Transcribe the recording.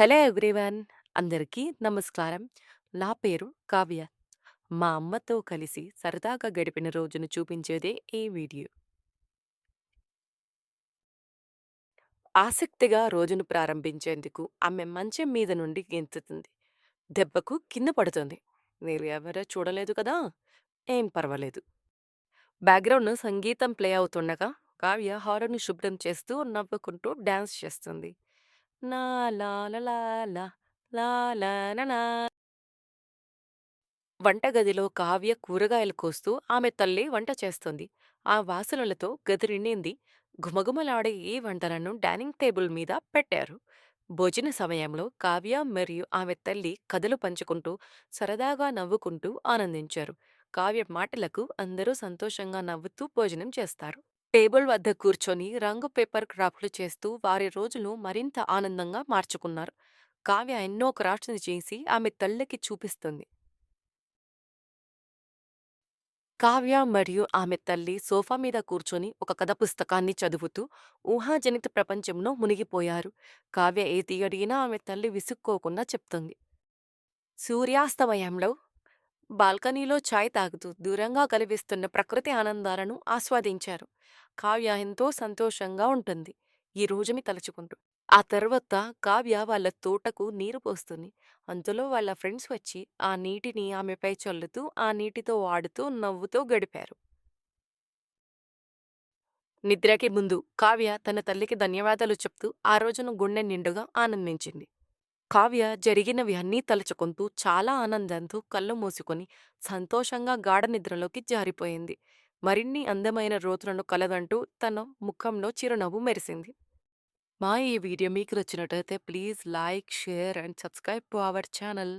Hello everyone అందరికీ నమస్కారం. నా పేరు కావ్య. మా అమ్మతో కలిసి సరదాగా గడిపిన రోజును చూపించేదే ఈ వీడియో. ఆసక్తిగా రోజును ప్రారంభించేందుకు ఆమె మంచం మీద నుండి గెంతుతుంది. దెబ్బకు కింద పడుతుంది. నేను ఎవరో చూడలేదు కదా! ఏం పర్వాలేదు. బ్యాక్గ్రౌండ్ సంగీతం ప్లే అవుతుండగా కావ్య హారను శుభ్రం చేస్తూ నవ్వుకుంటూ డ్యాన్స్ చేస్తుంది. నా లా లా లా వంటగదిలో కావ్య కూరగాయలు కోస్తూ ఆమె తల్లి వంట చేస్తుంది. ఆ వాసనలతో గది నిండింది. ఘుమఘుమలాడే ఈ వంటలను డైనింగ్ టేబుల్ మీద పెట్టారు. భోజన సమయంలో కావ్య మరియు ఆమె తల్లి కథలు పంచుకుంటూ సరదాగా నవ్వుకుంటూ ఆనందించారు. కావ్య మాటలకు అందరూ సంతోషంగా నవ్వుతూ భోజనం చేస్తారు. టేబుల్ వద్ద కూర్చొని రంగు పేపర్ క్రాఫ్ట్లు చేస్తూ వారి రోజులు మరింత ఆనందంగా మార్చుకున్నారు. కావ్య ఎన్నో క్రాఫ్ట్స్‌ని చేసి ఆమె తల్లికి చూపిస్తుంది. కావ్య మరియు ఆమె తల్లి సోఫా మీద కూర్చొని ఒక కథ పుస్తకాన్ని చదువుతూ ఊహాజనిత ప్రపంచంలో మునిగిపోయారు. కావ్య ఏది అడిగినా ఆమె తల్లి విసుక్కోకుండా చెప్తుంది. సూర్యాస్తమయంలో బాల్కనీలో చాయ్ తాగుతూ దూరంగా కనిపిస్తున్న ప్రకృతి ఆనందాలను ఆస్వాదించారు. కావ్య ఎంతో సంతోషంగా ఉంటుంది. ఈ రోజుని తలుచుకుంటూ. ఆ తర్వాత కావ్య వాళ్ళ తోటకు నీరు పోస్తుంది. అంతలో వాళ్ళ ఫ్రెండ్స్ వచ్చి ఆ నీటిని ఆమెపై చల్లుతూ, ఆ నీటితో ఆడుతూ, నవ్వుతూ గడిపారు. నిద్రకి ముందు కావ్య తన తల్లికి ధన్యవాదాలు చెప్తూ ఆ రోజును గుండె నిండుగా ఆనందించింది. కావ్య జరిగినవి అన్నీ తలుచుకుంటూ చాలా ఆనందంతో కళ్ళు మూసుకొని సంతోషంగా గాఢ నిద్రలోకి జారిపోయింది. మరిన్ని అందమైన రోజులను కలదంటూ తన ముఖంలో చిరునవ్వు మెరిసింది. మా ఈ వీడియో మీకు నచ్చినట్టయితే please like, share and subscribe to our channel.